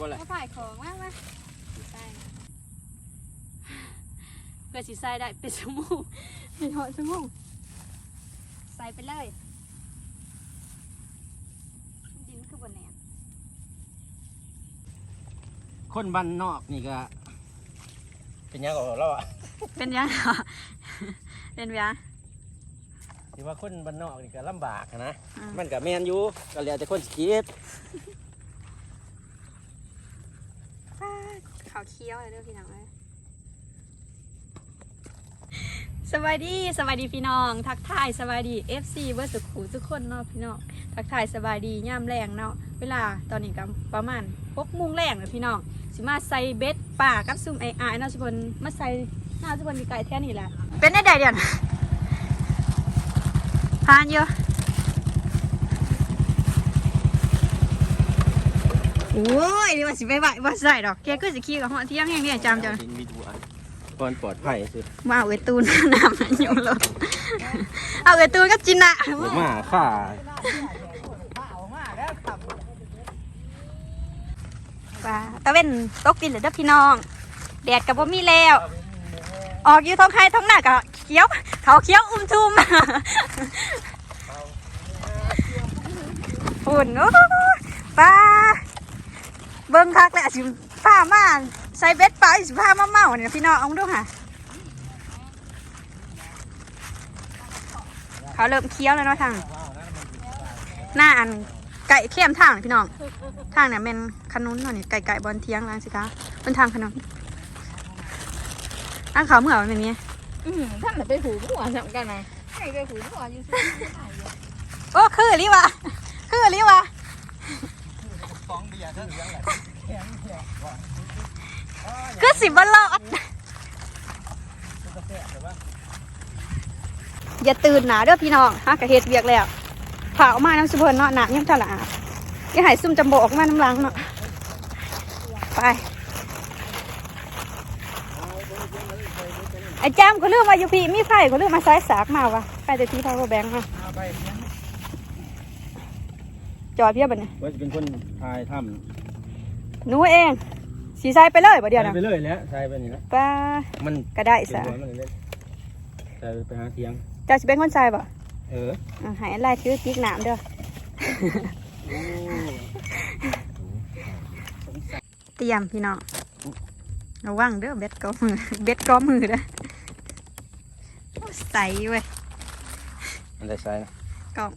บ่ล่ะมาผ่ายของมามาสีใส่เพื่อสีใส่ได้เป็นสมูเป็นหอสมูใส่ไปเลย ดินคือบนแหนมคนบ้านนอกนี่ก็เป็นหยังก็เราอะเป็นยังเหรอเป็นยังที่ว่าคนบ้านนอกนี่ก็ลำบากอะนะอืมมันก็แม่นอยู่ก็แล้วแต่คนสิคิด ขาเคี้ยวเลยเด้อพี่น้องเลยสวัสดีสวัสดีพี่น้อง ทักทายสวัสดี FC เบอร์สุขูทุกคนเนาะพี่น้องทักทายสบายดีย่ามแรงเนาะเวลาตอนนี้ก็ประมาณหกโมงแรงเลยพี่น้องสิมาใส่เบ็ดป่ากับซุ่มไอ้อายเนาะสุพลมาใส่หน้าสุพลไก่แท่นี่แหละเป็นได้ใดเดียวนะพานเยอะ โอ้ยนี่ว่าสิไปไหวว่าใส่ดอกแกก็สิขี้กับหัวเที่ยงแห้งเนี่ยจำจังดินมีทุกอันปอนปลอดภัยสิมาเอาไอ้ตูนน้ำมันอยู่รถเอาไอ้ตูนก็จินอะผมมาค่าปลาตะเว้นตกดินเหลือเด้อพี่น้อง แดดกับว่ามีแล้ว ออกอยู่ท้องไข่ท้องหน้ากับเขียว เขาเขียวอุ้มทุ่มฝุ่นโอ้ปลา เบิ้งคักเลยสิผ้ามาใส่เบ็ดปลาสิผ้ามาเมาเนี่ยพี่น้องเอาดูค่ะเขาเริ่มเคี้ยวแล้วเนาะทางหน้าอันไก่เข้มทางนี่พี่น้องทางเนี่ยเป็นขนุนเนาะนี่ไก่ไก่บอลเทียงล้างสิคะเป็นทางขนุนอันเขาเมื่อวันนี้อืมท่านน่ะไปหูหัวสำกันนะใครไปหูหัวอยู่ซิโอ้คือลิวะคือลิวะ คือสิบลอดอย่าตื่นหนาเด้อพี่น้องฮะกะเฮ็ดเวียกแล้วผ่าออกมาน้ำสุเพนเนาะหนักยังตลาดอย่าใหายซุ่มจำโบออกมาน้ำลังเนาะไปไอ้แจมก็เลือกมาอยู่พี่มีไฟก็เลือกมาซ้ายสากมาวะไปแต่ที่พาวเวอแบงค์ค่ะ จอยเพียบเนี่ยว่าจะเป็นคนทายถ้หนูเอง สีใส่ไปเลยบ่ำเดียวนะไปเลยแหล้วใช่ไปนี่ละป้ามันก็ได้เป็นสะหัวมันเลยใช่ไปหาเทียง เจ้าสิเป็นคนใส่บ่เอออะใหายไล่ถือกิ๊กหนามเด้อ เตรียมพี่น้องระวังเด้อเบ็ดก้อมือ เบ็ดก้อมือเด้อโอ้ใส่เว้ยอันใดใช่นะ กล่อง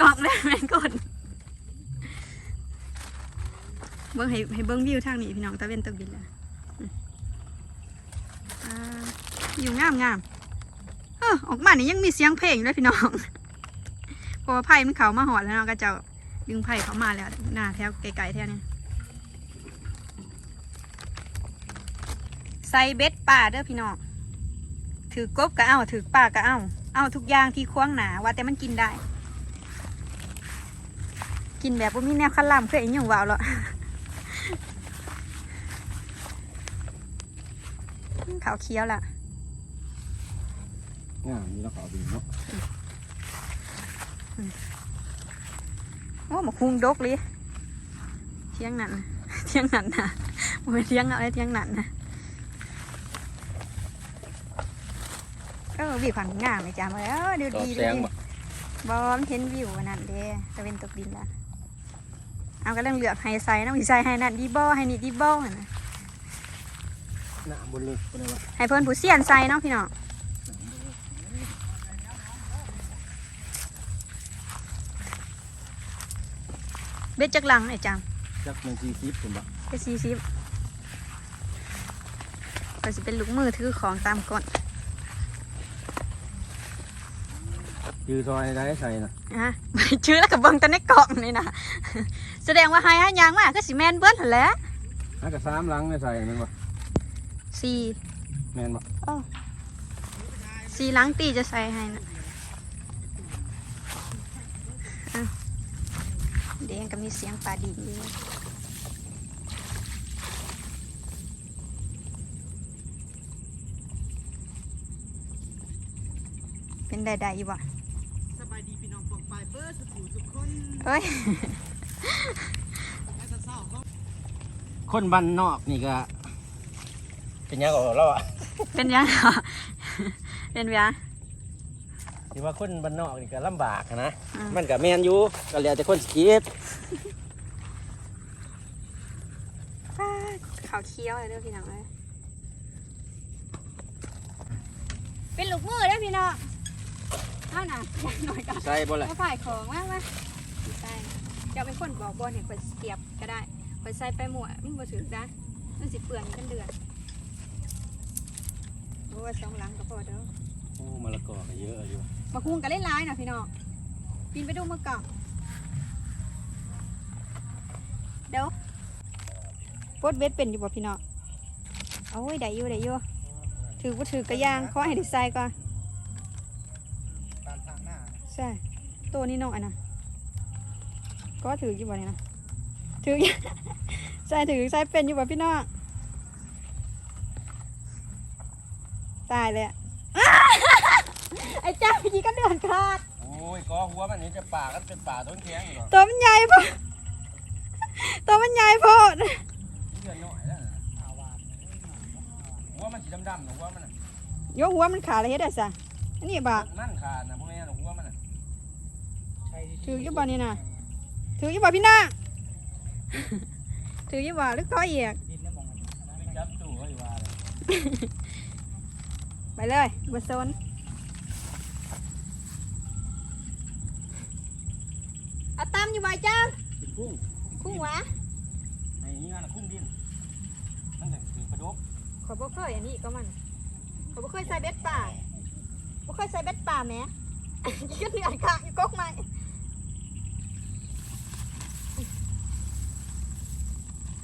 กล่องได้แม่นกดเบิ้งให้ให้เบิ้งวิวทางนี้พี่น้องตะเวนตกดินล้วอืมอ่าอยู่งามงามเออออกมานี่ยังมีเสียงเพลงด้วยพี่น้องเพราะว่าไผ่มันเขามาหอดแล้วเนาะก็จะดึงไผ่เขามาแล้วหน้าแถวไกลๆแถวนี้ใส่เบ็ดป่าเด้อพี่น้องถือกบก็เอาถือป่าก็เอาเอาทุกอย่างที่คว้างหนาว่าแต่มันกินได้ กินแบบว่ามีแนวขั้นล่ำเคยเห็นอยู่ว่าวหรอขาวเคี้ยวล่ะงามนี่เราขอบินเนาะโอ้หมกคุงดกเลยเที่ยงนั่นน่ะเที่ยงนั่นนะโอ้ยเที่ยงอะไรเที่ยงนั่นนะเออวิวผันงามเลยจ้ามาแล้วดูต่อดีแสดูงดีบ่บอมนเห็นวิวอันนั่นเด้ตะเวนตกดินแล้ว เอาก็เรื่องเลือกไฮไซน์น้ำไฮไซน์ให้นั่นดีบอให้นี่ดีบอหั่นนะหน้าบนเลยคนไหนวะให้เพิ่นผู้เสียนไซเนาะพี่น้องเบ็ดจักหลังไอ้จามจักมันสี่สิบผมบ่ไปซีซิบก็สิเป็นลูกมือถือของตามก่อน ยือซอยได้ใส่นะนะชื่อแล้วกับเบิ้งแต่ในกล่องนี่นะแสดงว่าไฮฮะยางมากก็สิแมนเบิ้ลหั่นแหล้วน่าจะสามหลังได้ใส่แมันบ่สี่แม่นบ่สี่หลังตีจะใส่ให้นะอะเดี๋ยวยังก็มีเสียงปลาดีอยู่เป็นใดๆอยู่บ่สบายดีพี่น้ องปกไปเปิดสุขุสุขคนเอ้ย แล้วก็เศร้าคนบ้านนอกนี่ก็ เป็นยังก็เราอะเป็นยังเหรอเป็นยัง ที่ว่าคนบ้านนอกนี่ก็ลำบากอะนะอืม มันก็แม่นอยู่ก็แล้วแต่คนสิคิดขาวเคี้ยวเลยเด้อพี่น้องเลยเป็นลูกมือเด้อพี่น้อง เอาหน่ะหน่อยก่อนใส่บ่ล่ะมาผ่ายของมามาใส่จะเป็นคนบอกบอลเห็นคนเสียบก็ได้คนใส่ไปหมวมันบ่ถือนะมันสิเปื่อนกันเดือนโอ้ยสองหลังก็พอเด้อโอ้มะละกอก็เยอะอยู่มาคุงกันเล่นร้ายนะพี่น้องปีนไปดูมือก่อนเดี๋ยวโพดเบ็ดเป็นอยู่บ่พี่น้องโอ้ยได้อยู่ได้อยู่ถือว่าถือกระยางขอให้ได้ใส่ก่อน ใช่ ตัวนี้น้อยนะก็ถืออยู่บ่เนี่ยนะถืออยู่ใส่ถือใส่เป็นอยู่บ่พี่น้องตายเลยอะไอ้เจ้าพี่ก็เดือดขาดโอ้ยกอหัวมันนี่จะป่ากันเป็นป่าต้นแข็งอยู่หรอตัวมันใหญ่พอตัวมันใหญ่พอดเดือนน้อยแล้วหัวมันสีดำๆหนูหัวมันน่ะยกหัวมันขาดเลยเฮ็ดได้ซะอันนี้บามันขาดนะพวกแม่หนูหัวมันน่ะ ถืออยู่บ่นี่นะถืออยู่บ่พี่น้าถืออยู่บ่หรือก้อยเอียกไม่จับตู้เขาอยู่ว่าเลยไปเลยบ่สนเอาตามอยู่บ่จ้ากินกุ้งคุ้งหวะไอ้นี่น่ะกุ้งดินมันจะถือปลาดุกขอยบ่เคยอันนี้ก็มันขอยบ่เคยใส่เบ็ดป่าบ่เคยใส่เบ็ดป่าแหมก็เหนื่อยค่ะอยู่กกไม้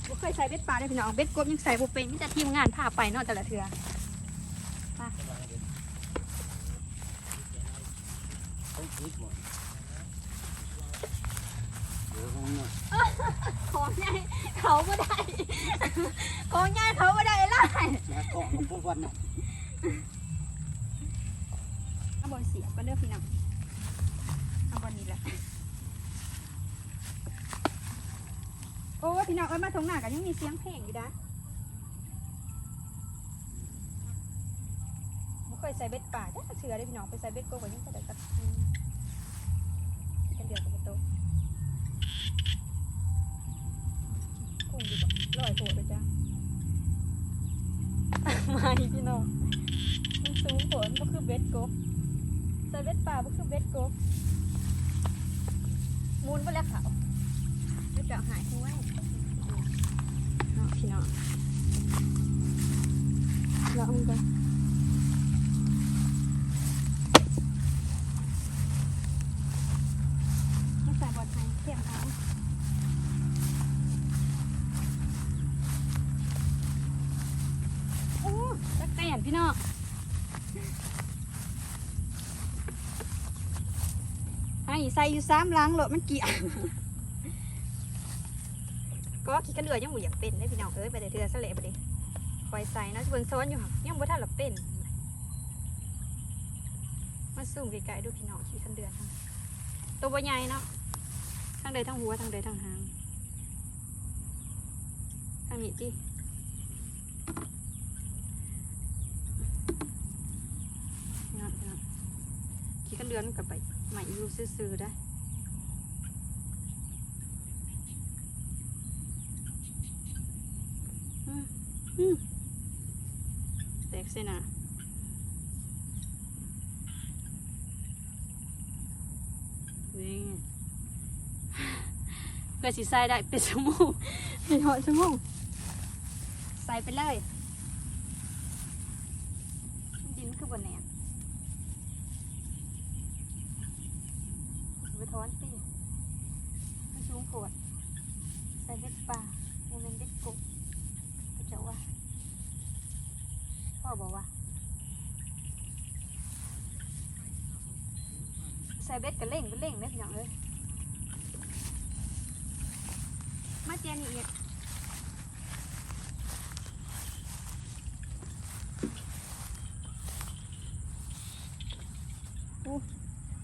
บ่ เคยใส่เบ็ดป่าได้พี่น้องเบ็ดกบยังใส่บ่เป็นมีแต่ทีมงานพาไปเนาะแต่ละเทือขาคิดหมดเดี๋ยวเของใหญ่เขาบ่ได้ของใหญ่เขาบ่ได้ล่ะมาเกาะกับพวกวันน่ะเอาบอลเสียบก็เด้อกพี่น้องเอาบอลนี้แหละ โอ้พี่น้องเอ้ยมาทงหน้ากันยังมีเสียงเพลงอยู่นะบ่เคยใส่เบ็ดป่าจ้ะเสือได้พี่น้องไปใส่เบ็ดโกกว่ายังจะได้กับกันเดียวกับประตูกุ้งดีกว่าลอยโผล่ไปจ้ะม่พี่น้องมันสูงโผล่มันก็คือเบ็ดโกใส่เบ็ดป่าก็คือเบ็ดกมูนไปแล้วเขาเบ็ดจะหายทิ้งไว้เนาะพี่น้องลองกันไม่ใส่บอลไทยเทียมเอาโอ้ตะแกนพี่น้องไอ้ใส่อยู่สามหลังโหลดมันเกี่ยก็ คิดกันเดือยังบ่อยากเป็นได้พี่น้องเอ้ยไปแต่เดือสะเละไปดิปล่อยใส่นะเบิ่งซ้อนอยู่ค่ะยังบ่ทันหลับเป็นมาซูมไกลๆดูพี่น้องคิดกันเดือทั้งตัวบ่ใหญ่เนาะทั้งเดยทั้งหัวทั้งเดยทั้งหางทั้งนี้จีพี่น้องพี่น้องคิดกันเดือนกับไปใหม่อยู่ซื่อๆได้อืมอืม แตกเส้นอะนี่เพื่อสิใส่ได้เป็นสมูเป็นหอสมูใส่ไปเลยดินคือบนแหนน ไปทอนตีไปชูงโผดใส่เบ็ดป่าโมเมนเบ็ดกบพระเจ้าว่า พ่อบอกว่าใส่เบ็ดกระเล่งกระเล่งเล็กอย่างเลยมาเจนี่อีก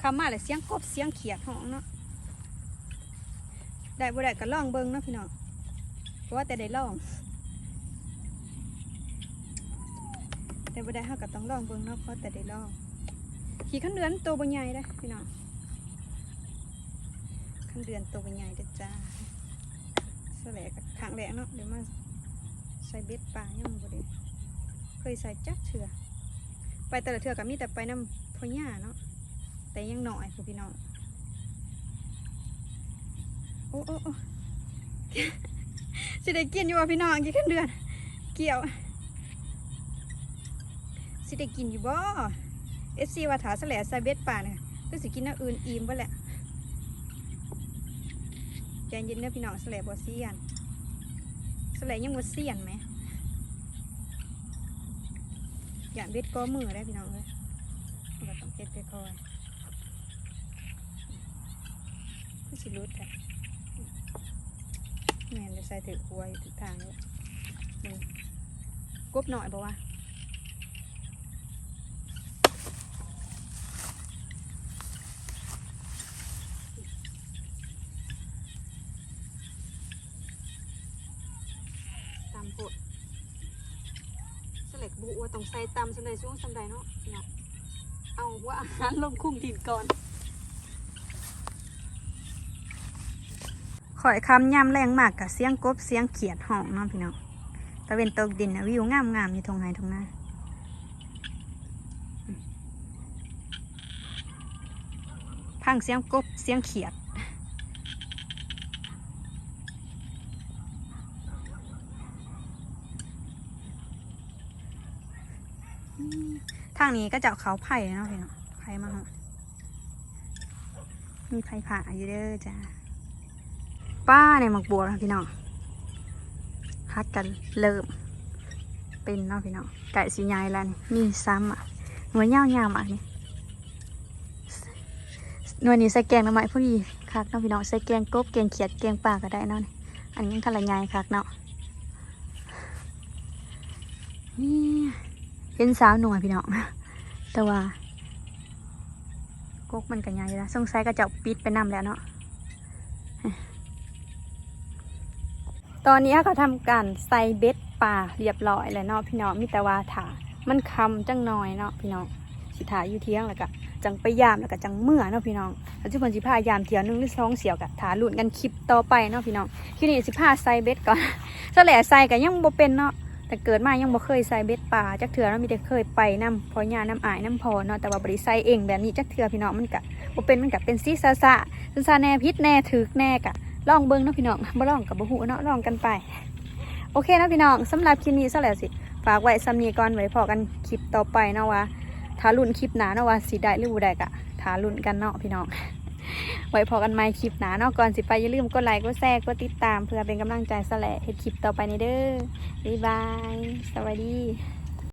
คำมาเลยเสียงกบเสียงเขียดห้องเนาะได้บ่ได้ก็ล่องเบิงเนาะพี่น้องเพราะว่าแต่ได้ล่อง แต่บ่ได้เฮาก็ต้องลองเบิ่งเนาะเพราะแต่ได้ลองขี่ขันเดือนตัวบ่ใหญ่เด้พี่น้องขันเดือนตัวบ่ใหญ่เด้อจ้าสแลกข้างแรกเนาะเดี๋ยวมาใส่เบ็ดปลายังบ่ได้เคยใส่จักเถื่อไปแต่ละเถื่อก็มีแต่ไปน้ำพ่อย่าเนาะแต่ยังหน้อยพวกพี่น้องโอ้โอ้โอ้สิได้กินอยู่ว่ะพี่น้องกี่ขั้นเดือน เกี่ยว สิได้กินอยู่บ่เอฟซีว่าถาแสลใส่เบ็ดป่าเนี่ยก็สิกินน้ำอื่นอิ่มบ่แหละใจเย็นเด้อพี่น้องแสลบ่เสียนแสลยังบ่เสียนไหมอย่าเบ็ดก็มือได้พี่น้องเลยเราต้องเฮ็ดค่อยก็สิรุดแหละแม่นจะใส่ถือควยู่ทุกทางเลยกบหน่อยบ่วะตำ ปดสเล็กบุว่าต้องใส่ตำสำใดช่วงสำใดเนาะเนาะเอาว่าอาหารลงคุมดินก่อนข่อยคำยำแรงมากกับเสียงกบเสียงเขียดห้องเนาะพี่น้องตะเวนตกดินนะวิวงามงามอยู่ทงไห้ทงหน้าพังเสียงกบเสียงเขียด ทางนี้ก็จะเขาไผ่เนาะพี่เนาะไผ่มาฮะมีไผ่ผ่าอยู่เด้อจ้าป้าในหมักบัวนะพี่น้องฮัดกันเริ่มเป็นเนาะพี่น้องไก่สีใหญ่แล้วนี่นี่ซ้ำอะหน่วยยาวๆอะนี่หน่วยนี้ใส่แกงน้ำไม้พอดีคักเนาะพี่น้องใส่แกงกบแกงเขียดแกงป่าก็ได้เนาะนี่อันนี้ยังทะเลใหญ่คักเนาะ เห็นสาวหน่วยพี่น้องแต่ว่ากกมันกันใหญ่อยู่แล้วสงสัยก็จะปิดไปนำแล้วเนาะตอนนี้เขาทำการใส่เบ็ดป่าเรียบร้อยแล้วเนาะพี่น้องมีแต่ว่าถามันคำจังน่อยเนาะพี่น้องสิถาอยู่เที่ยงแล้วก็จังไปยามแล้วก็จังเมื่อเนาะพี่น้องแล้วจุบันสิพายามเที่ยวนึงหรือสองเสียวกะถาลุ่นกันคลิปต่อไปเนาะพี่น้องที่นี่สิพาใส่เบ็ดก่อนสแหล่ใส่กันยังบ่เป็นเนาะ แต่เกิดมายังบ่เคยใส่เบ็ดป่าจักเถื่อแล้วมีแต่เคยไปน้ำพอยาน้ำอายน้ำพอเนาะแต่ว่าบริใส่เองแบบนี้จักเถื่อพี่น้องมันกะบ่เป็นมันกะเป็นซีซาซาซาแน่พิษแน่ถึกแน่กะลองเบิ่งเนาะพี่น้องบ่ลองกับบ่ฮู้เนาะลองกันไป โอเคเนาะพี่น้องสำหรับคลิปนี้ซะแล้วสิฝากไว้ซ้ำนี้ก่อนไว้พอกันคลิปต่อไปเนาะว่าถ้ารุ่นคลิปหนาเนาะว่าสิได้หรือบ่ได้กะถ้ารุ่นกันเนาะพี่น้อง ไว้พอกันไหม่คลิปหนาเนาะก่อนสิไปอย่าลืมกดไลค์กดแชร์กดติดตามเพื่อเป็นกำลังใจสแหละเห็ดคลิปต่อไปในเด้อบ๊ายบาย สวัสดี